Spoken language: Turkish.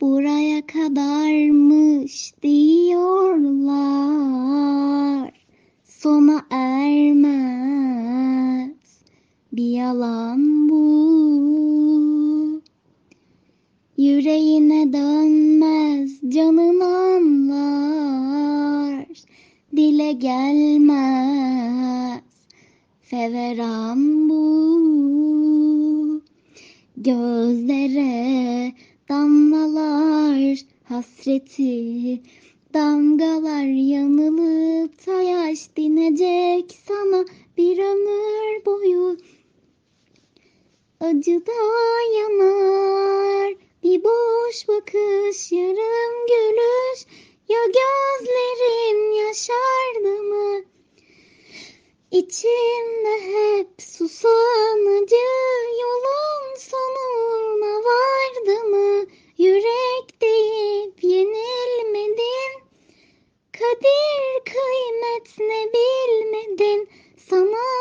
buraya kadarmış diyorlar. Sona ermez bir yalan bu. Yüreğine dönmez canın anlar. Dile gelmez feveran bu. Gözlere hasreti. Damgalar yanılıp tayaş dinecek sana bir ömür boyu. Acıda yanar bir boş bakış yarım gülüş. Ya gözlerin yaşardı mı? İçimde hep susan 寒い。